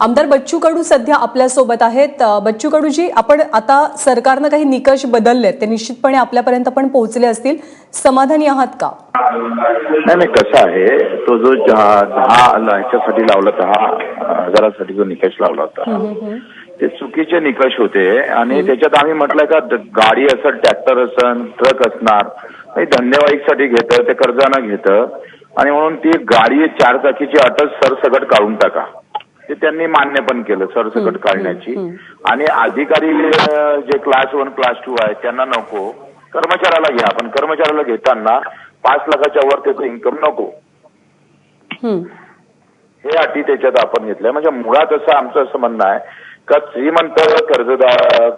आमदार बच्चू कडू सध्या आपल्यासोबत आहेत. बच्चू कडूजी आपण आता सरकारनं काही निकष बदललेत ते निश्चितपणे आपल्यापर्यंत पण पोहोचले असतील. समाधानी आहात का? नाही नाही कसं आहे तो जो दहा ह्याच्यासाठी लावला दहा हजारासाठी जो निकष लावला होता ते चुकीचे निकष होते आणि त्याच्यात आम्ही म्हटलं का गाडी असेल ट्रॅक्टर असेल ट्रक असणार काही धंदेवाईकसाठी घेतं ते कर्जानं घेतं आणि म्हणून ती गाडी चार चाकीची अटक सरसकट काढून टाका. ते त्यांनी मान्य पण केलं सरसकट काढण्याची. आणि अधिकारी जे क्लास वन क्लास टू आहे त्यांना नको. कर्मचाऱ्याला घ्या पण कर्मचाऱ्याला घेताना पाच लाखाच्या वर त्याचं इन्कम नको. हं, अटी त्याच्यात आपण घेतल्या. म्हणजे मुळात असं आमचं असं म्हणणं आहे का श्रीमंत कर्जदार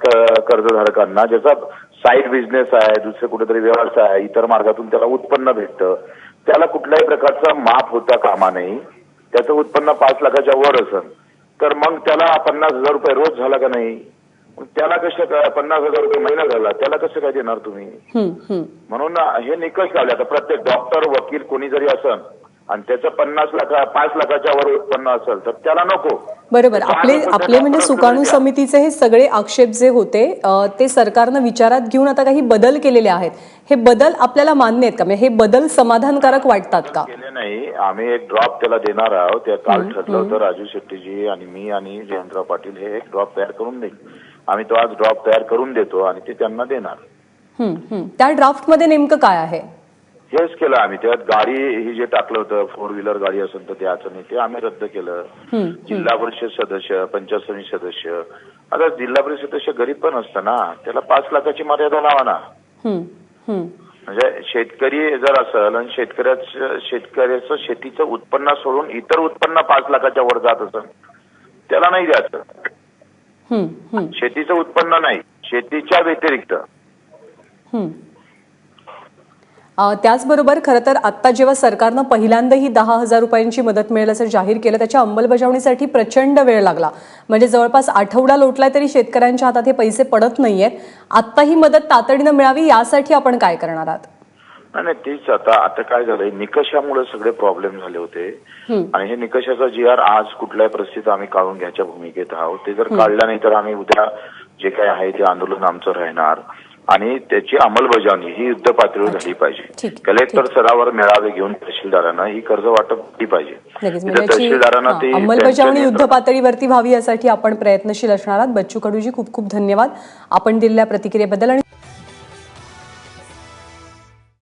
कर्जधारकांना ज्याचा साईड बिझनेस आहे दुसरे कुठेतरी व्यवसाय आहे इतर मार्गातून त्याला उत्पन्न भेटतं त्याला कुठल्याही प्रकारचा माफ होता कामा नाही त्याचं उत्पन्न पाच लाखाच्या वर असेल तर मग त्याला पन्नास हजार रुपये रोज झाला का नाही? त्याला कसं काय पन्नास हजार रुपये महिना झाला त्याला कसं काय देणार तुम्ही. म्हणून हे निकष लावले. आता प्रत्येक डॉक्टर वकील कोणी जरी असन आणि त्याचं पन्नास लाखा पाच लाखाच्या वर उत्पन्न असेल तर त्याला नको. बरोबर. आपले आपले म्हणजे सुकाणू समितीचे हे सगळे आक्षेप जे होते ते सरकारनं विचारात घेऊन आता काही बदल केलेले आहेत. हे बदल आपल्याला मान्य आहेत का? म्हणजे हे बदल समाधानकारक वाटतात का? केले नाही. आम्ही एक ड्रॉप त्याला देणार आहोत. काल ठरलं होतं. राजू शेट्टीजी आणि मी आणि जयंतराव पाटील हे एक ड्रॉप तयार करून देईल. आम्ही तो आज ड्रॉप तयार करून देतो आणि ते त्यांना देणार. त्या ड्राफ्टमध्ये नेमकं काय आहे? हेच केलं आम्ही. त्यात गाडी ही जे टाकलं होतं फोर व्हीलर गाडी असेल तर त्याचं नाही ते आम्ही रद्द केलं. जिल्हा परिषद सदस्य पंचायत समिती सदस्य. आता जिल्हा परिषद सदस्य गरीब पण असतं ना त्याला पाच लाखाची मर्यादा लावा ना. म्हणजे शेतकरी जर असेल आणि शेतकऱ्याचं शेतकऱ्याचं शेतीचं उत्पन्न सोडून इतर उत्पन्न पाच लाखाच्या वर जात असेल त्याला नाही द्यायचं. शेतीचं उत्पन्न नाही शेतीच्या व्यतिरिक्त. त्याचबरोबर खरं तर आत्ता जेव्हा सरकारनं पहिल्यांदा ही दहा हजार रुपयांची मदत मिळेल असं जाहीर केलं त्याच्या अंमलबजावणीसाठी प्रचंड वेळ लागला. म्हणजे जवळपास आठवडा लोटलाय तरी शेतकऱ्यांच्या हातात हे पैसे पडत नाहीयेत. आत्ता ही मदत तातडीनं मिळावी यासाठी आपण काय करणार आहात? नाही तीच आता आता काय झालंय? निकषामुळे सगळे प्रॉब्लेम झाले होते. आणि हे निकषाचा जी आर आज कुठल्याही परिस्थितीत आम्ही काढून घ्यायच्या भूमिकेत आहोत. ते जर काढलं नाही तर आम्ही उद्या जे काही आहे ते आंदोलन आमचं राहणार. आणि त्याची अंमलबजावणी ही युद्ध पातळीवर झाली पाहिजे. कलेक्टर स्तरावर मेळावे घेऊन तहसीलदारांना ही कर्ज वाटप केली पाहिजे. म्हणजे तहसीलदारांना ती अंमलबजावणी युद्ध पातळीवरती व्हावी यासाठी आपण प्रयत्नशील असणार आहात. बच्चू कडूजी खूप खूप धन्यवाद. आपण दिलेल्या प्रतिक्रियेबद्दल आणि